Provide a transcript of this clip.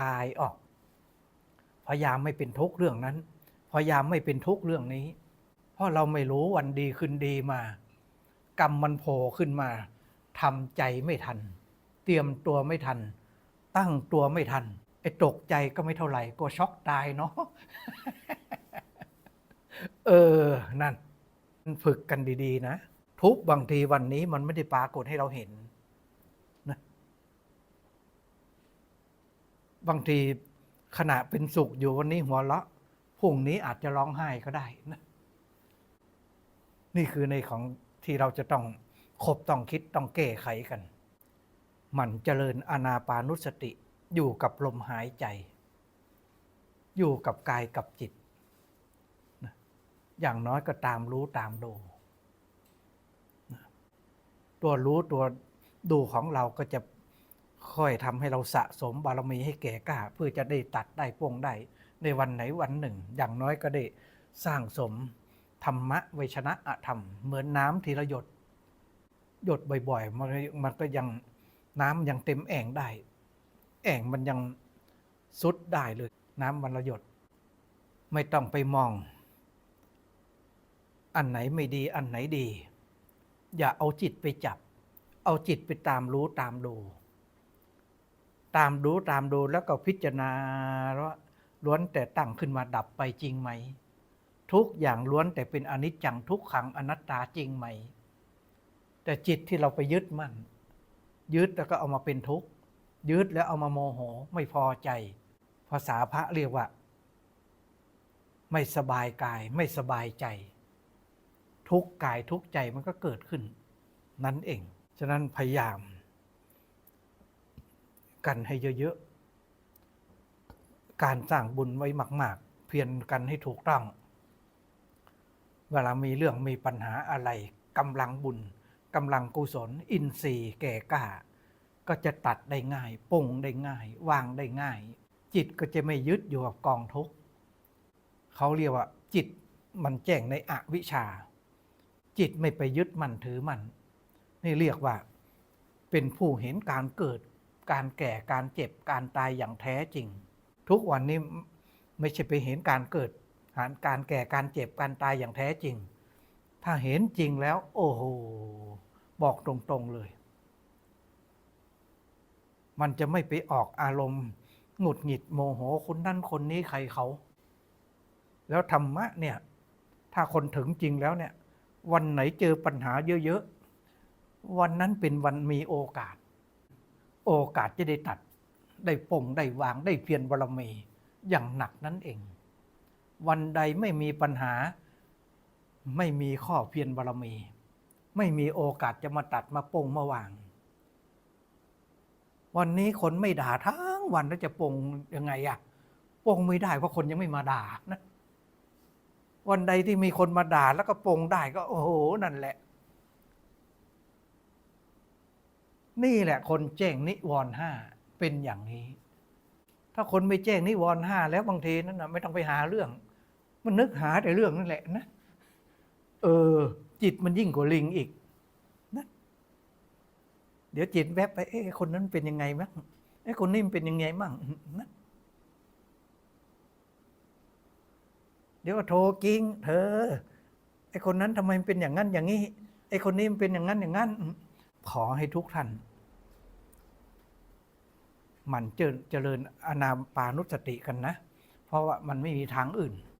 คายออก พยายามไม่เป็นทุกข์เรื่องนั้น พยายามไม่เป็นทุกข์เรื่องนี้ เพราะเราไม่รู้วันดีขึ้นดีมา กรรมมันโผล่ขึ้นมาทำใจไม่ทัน เตรียมตัวไม่ทัน ตั้งตัวไม่ทันไอ้ตกใจก็ไม่เท่าไหร่กลัวช็อกตายเนาะเออ นั่น ฝึกกันดี ๆ นะ ทุกบางทีวันนี้มันไม่ได้ปรากฏให้เราเห็นนะ บางทีขณะเป็นสุขอยู่วันนี้หัวเราะพรุ่งนี้อาจจะร้องไห้ก็ได้นะนี่คือในของที่เราจะต้องคบต้องคิดต้องแก้ไขกันมันเจริญอานาปานุสติอยู่กับลมหายใจ อยู่กับกายกับจิตนะอย่างน้อยก็ตามรู้ตามดูนะตัวรู้ตัวดูของเราก็จะ อยทำให้เราสะสมบารมีให้แก่กล้า เพื่อจะได้ตัดได้ปวงได้ในวันไหนวันหนึ่ง อย่างน้อยก็ได้สร้างสมธรรมะไวชนะอธรรม เหมือนน้ำทีละหยด หยดบ่อยๆ มันมันก็ยังน้ำยังเต็มแอ่งได้ แอ่งมันยังซุดได้เลย น้ำมันละหยด ไม่ต้องไปมอง อันไหนไม่ดีอันไหนดี อย่าเอาจิตไปจับ เอาจิตไปตามรู้ตามดู ตามรู้ตามดูแล้วก็พิจารณาว่าล้วนแต่ตั้งขึ้นมาดับไปจริงไหม ทุกอย่างล้วนแต่เป็นอนิจจังทุกขังอนัตตาจริงไหม แต่จิตที่เราไปยึดมั่นยึดแล้วก็เอามาเป็นทุกข์ยึดแล้วเอามาโมโหไม่พอใจ ภาษาพระเรียกว่า ไม่สบายกายไม่สบายใจ ทุกกายทุกใจมันก็เกิดขึ้น นั่นเอง ฉะนั้นพยายาม กันให้เยอะๆ การสร้างบุญไว้มาก ๆ เพียรกันให้ถูกต้อง เวลามีเรื่องมีปัญหาอะไรกำลังบุญกำลังกุศล อินทรีย์แก่กล้า ก็จะตัดได้ง่ายปลงได้ง่าย วางได้ง่าย จิตก็จะไม่ยึดอยู่กับกองทุกข์เขาเรียกว่า จิตมันแจ้งในอวิชชา จิตไม่ไปยึดมันถือมัน นี่เรียกว่า เป็นผู้เห็นการเกิด การแก่การเจ็บการตายอย่างแท้จริง ทุกวันนี้ไม่ใช่ไปเห็นการเกิดการแก่การเจ็บการตายอย่างแท้จริง ถ้าเห็นจริงแล้ว โอ้โหบอกตรงๆเลย มันจะไม่ไปออกอารมณ์หงุดหงิดโมโหคนนั่นคนนี้ใครเขา แล้วธรรมะเนี่ย ถ้าคนถึงจริงแล้วเนี่ย วันไหนเจอปัญหาเยอะๆ วันนั้นเป็นวันมีโอกาส โอกาสจะได้ตัด ได้ปงได้วางได้เพียรบารมีอย่างหนักนั่นเอง วันใดไม่มีปัญหา ไม่มีข้อเพียรบารมี ไม่มีโอกาสจะมาตัดมาปงมาวาง วันนี้คนไม่ด่าทั้งวันแล้วจะปงยังไงอะปงไม่ได้เพราะคนยังไม่มาด่านะวันใดที่มีคนมาด่าแล้วก็ปงได้ก็โอ้โหนั่นแหละ นี่แหละคนแจ้งนิวรณ์ห้าเป็นอย่างนี้ ถ้าคนไม่แจ้งนิวรณ์ห้าแล้วบางทีนั่นนะไม่ต้องไปหาเรื่อง มันนึกหาแต่เรื่องนั่นแหละนะเออ จิตมันยิ่งกว่าลิงอีกนะเดี๋ยวจิตแวบไปเอ๊ะคนนั้นเป็นยังไงมั้งเอ๊ะคนนี้มันเป็นยังไงมั่งนะเดี๋ยวก็โทรกิ้งเธอไอ้คนนั้นทำไมเป็นอย่างนั้นอย่างนี้ไอ้คนนี้มันเป็นอย่างนั้นอย่างนั้น ขอให้ทุกท่าน มันเจริญเจริญอนาปานุสติกันนะ เพราะว่ามันไม่มีทางอื่น